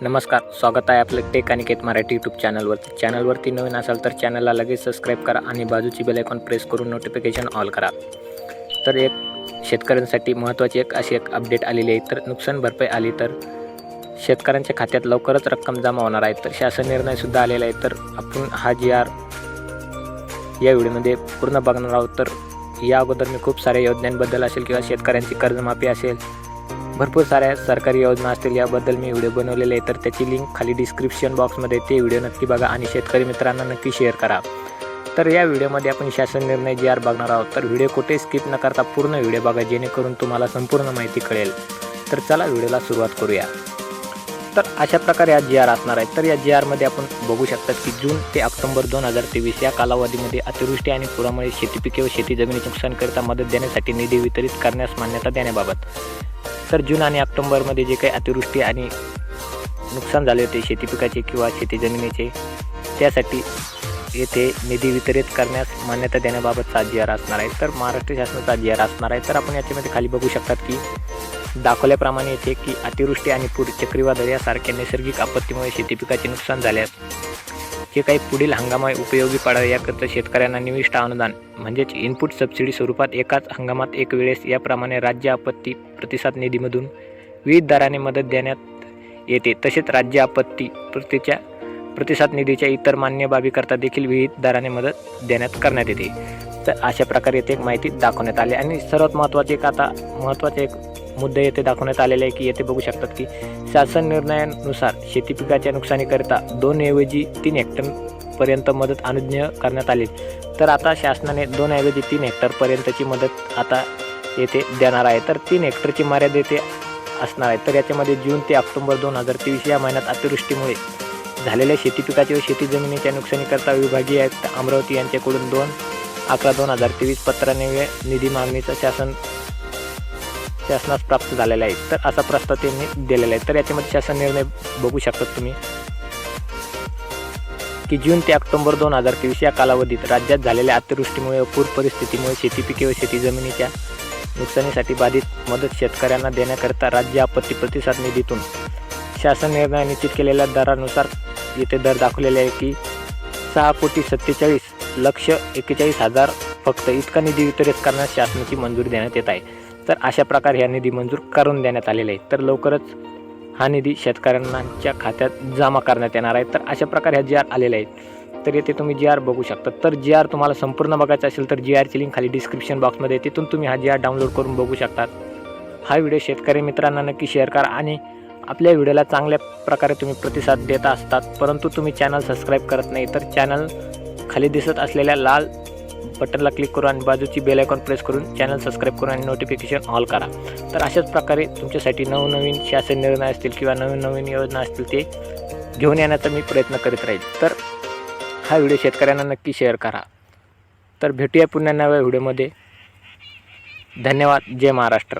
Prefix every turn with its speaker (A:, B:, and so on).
A: नमस्कार स्वागत आहे आपलं टेक आणि केत मराठी यूट्यूब चॅनलवरती. चॅनलवरती नवीन असाल तर चॅनलला लगेच सबस्क्राईब करा आणि बाजूची बेल आयकॉन प्रेस करून नोटिफिकेशन ऑल करा. तर एक शेतकऱ्यांसाठी महत्त्वाची एक अशी एक अपडेट आलेली आहे. तर नुकसान भरपाई आली तर शेतकऱ्यांच्या खात्यात लवकरच रक्कम जमा होणार आहे. तर शासन निर्णयसुद्धा आलेला आहे. तर आपण हा जी आर या व्हिडिओमध्ये पूर्ण बघणार आहोत. तर या अगोदर मी खूप साऱ्या योजनांबद्दल असेल किंवा शेतकऱ्यांची कर्जमाफी असेल भरपूर साऱ्या सरकारी योजना असतील याबद्दल मी व्हिडिओ बनवलेले आहे तर त्याची लिंक खाली डिस्क्रिप्शन बॉक्समध्ये ते व्हिडिओ नक्की बघा आणि शेतकरी मित्रांना नक्की शेअर करा. तर या व्हिडिओमध्ये आपण शासन निर्णय जी आर बघणार आहोत तर व्हिडिओ कुठे स्किप न करता पूर्ण व्हिडिओ बघा जेणेकरून तुम्हाला संपूर्ण माहिती कळेल. तर चला व्हिडिओला सुरुवात करूया. तर अशा प्रकारे या जी आर असणार आहे तर या जी आरमध्ये आपण बघू शकतात की जून ते ऑक्टोबर दोन हजार तेवीस या कालावधीमध्ये अतिवृष्टी आणि पुरामुळे शेतीपिके व शेती जमिनीचे नुकसानकरिता मदत देण्यासाठी निधी वितरित करण्यास मान्यता देण्याबाबत. तर जून आणि ऑक्टोंबरमध्ये जे काही अतिवृष्टी आणि नुकसान झाले होते शेती पिकाचे किंवा शेती जमिनीचे त्यासाठी येथे निधी वितरित करण्यास मान्यता देण्याबाबतचा जी आर असणार आहे. तर महाराष्ट्र शासनाचा जी आर असणार आहे. तर आपण याच्यामध्ये खाली बघू शकतात की दाखवल्याप्रमाणे येथे की अतिवृष्टी आणि पूर चक्रीवादळ यासारख्या नैसर्गिक आपत्तीमुळे शेती पिकाचे नुकसान झाल्यास जे काही पुढील हंगामा उपयोगी पडावे याकरता शेतकऱ्यांना निविष्ट अनुदान म्हणजेच इनपुट सबसिडी स्वरूपात एकाच हंगामात एक वेळेस याप्रमाणे राज्य आपत्ती प्रतिसाद निधीमधून विविध दराने मदत देण्यात येते. तसेच राज्य आपत्ती प्रतीच्या प्रतिसाद निधीच्या इतर मान्य बाबीकरता देखील विविध दराने मदत देण्यात करण्यात येते. तर अशा प्रकारे येथे एक माहिती दाखवण्यात आली आणि सर्वात महत्त्वाचे एक आता महत्त्वाचे एक मुद्दे येथे दाखवण्यात आलेले आहे की येथे बघू शकतात की शासन निर्णयानुसार शेती पिकाच्या नुकसानीकरिता दोन ऐवजी तीन हेक्टरपर्यंत मदत अनुज्ञ करण्यात आली. तर आता शासनाने दोन ऐवजी तीन हेक्टरपर्यंतची मदत आता येथे देणार आहे. तर तीन हेक्टरची मर्यादा येथे असणार आहे. तर याच्यामध्ये जून ते ऑक्टोबर दोन हजार तेवीस या महिन्यात अतिवृष्टीमुळे झालेल्या शेती पिकाच्या व शेती जमिनीच्या नुकसानीकरता विभागीय आयुक्त अमरावती यांच्याकडून दोन अकरा दोन हजार तेवीस पत्राने निधी मागणीचं शासन शासनास प्राप्त झालेला आहे तर असा प्रस्ताव त्यांनी दिलेला आहे. तर याच्यामध्ये शासन निर्णय बघू शकतात तुम्ही. की जून ते ऑक्टोबर दोन हजार तेवीस या कालावधीत राज्यात झालेल्या अतिवृष्टीमुळे व पूर परिस्थितीमुळे शेती पिके व शेती जमिनीच्या नुकसानीसाठी बाधित मदत शेतकऱ्यांना देण्याकरिता राज्य आपत्ती प्रतिसाद निधीतून शासन निर्णय निश्चित केलेल्या दरानुसार येथे दर दाखवलेले आहे की सहा कोटी सत्तेचाळीस लक्ष एक्केचाळीस हजार फक्त इतका निधी वितरित करण्यास शासनाची मंजुरी देण्यात येत आहे. तर अशा प्रकारे हा निधी मंजूर करून देण्यात आलेला आहे तर लवकरच हा निधी शेतकऱ्यांच्या खात्यात जमा करण्यात येणार आहे. तर अशा प्रकारे हा जी आर आलेला आहे तर येथे तुम्ही जी आर बघू शकता. तर जी आर तुम्हाला संपूर्ण बघायचं असेल तर जी आरची लिंक खाली डिस्क्रिप्शन बॉक्समध्ये तिथून तुम्ही हा जी आर डाउनलोड करून बघू शकतात. हा व्हिडिओ शेतकरी मित्रांना नक्की शेअर करा आणि आपल्या व्हिडिओला चांगल्या प्रकारे तुम्ही प्रतिसाद देत असतात. परंतु तुम्ही चॅनल सबस्क्राईब करत नाही तर चॅनल खाली दिसत असलेल्या लाल बटनला क्लिक करून आणि बाजूची बेल आयकॉन प्रेस करून चॅनल सबस्क्राईब करून आणि नोटिफिकेशन ऑल करा. तर अशाच प्रकारे तुमच्यासाठी नवनवीन शासन निर्णय असतील किंवा नवीन नवीन योजना असतील ते घेऊन येण्याचा मी प्रयत्न करीत राहील. तर हा व्हिडिओ शेतकऱ्यांना नक्की शेअर करा. तर भेटूया पुन्हा नव्या व्हिडिओमध्ये. धन्यवाद. जय महाराष्ट्र.